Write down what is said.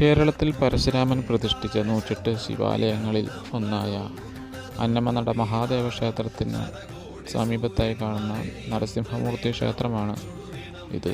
കേരളത്തിൽ പരശുരാമൻ പ്രതിഷ്ഠിച്ച നൂറ്റെട്ട് ശിവാലയങ്ങളിൽ ഒന്നായ അന്നമനട മഹാദേവ ക്ഷേത്രത്തിന് സമീപത്തായി കാണുന്ന നരസിംഹമൂർത്തി ക്ഷേത്രമാണ് ഇത്.